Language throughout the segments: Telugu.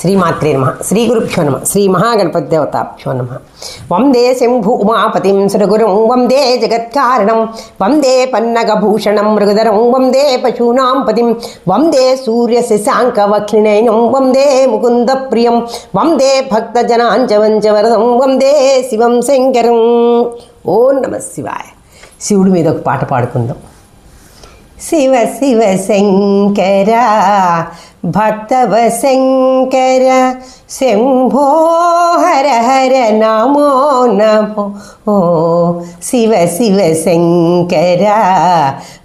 శ్రీమాత్రే నమ. శ్రీ గురుభ్యో నమ. శ్రీ మహాగణపతి దేవతాభ్యో నమ. వందే శంభు ఉమాపతిం సురగురుం వందే జగత్కారణం వందే పన్నగభూషణం మృగధరం వందే పశూనాం పతిం వందే సూర్య శశాంకవక్లినైనం వందే ముకుంద ప్రియం వందే భక్తజనాంచవంచవరదం వందే శివం శంకరం. ఓం నమ శివాయ. శివుడి మీద ఒక పాట పాడుకుందాం. శివ శివ శంకరా భక్తవ శంకర శంభో హర హర నమో నమో ఓ శివ శివ శంకర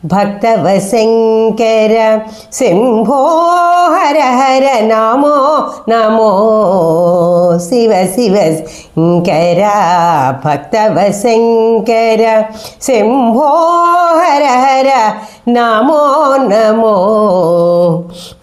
భక్తవ శంకర శంభో హర హర నమో నమో శివ శివ శంకర భక్తవ శంకర శంభో హర హర నమో నమో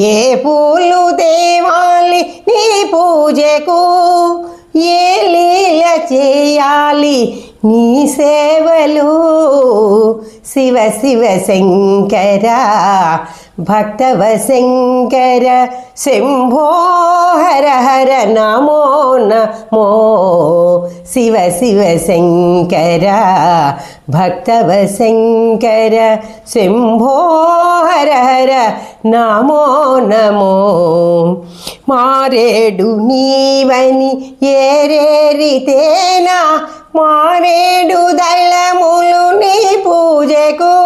ఏ పూలు దేవాలి నీ పూజకు? ఏ లీల చేయాలి నీ సేవలు? శివ శివ శంకర భక్తవ శంకర శంభో హర హర నమో నమో. శివ శివ శంకర భక్తవ శంకర శంభో హర హర నమో నమో. మారేడు నీవని ఏరేరితేనా? మారేడు దళములు నీ పూజకు.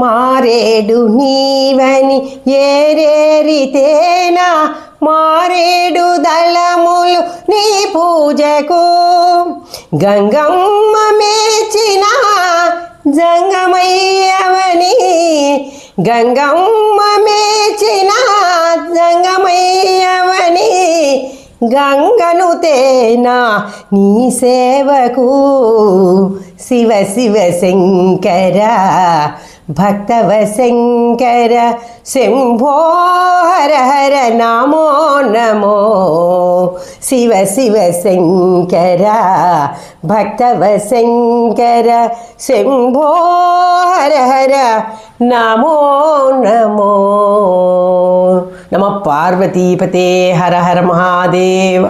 మారేడు నీవని ఏరేరితేనా? మారేడు దళములు నీ పూజకు. గంగమ్మ మేచిన జంగమయ్య గంగమ్మ మేచిన గంగమయ్యవని గంగను తేనా నీ సేవకు శివ శివ శంకర భక్తవ శంకర శంభో హర హర నమో నమో శివ శివ శంకర భక్తవ శంకర శంభో హర హర నమో నమో నమ పార్వతీపతే హర హర మహాదేవ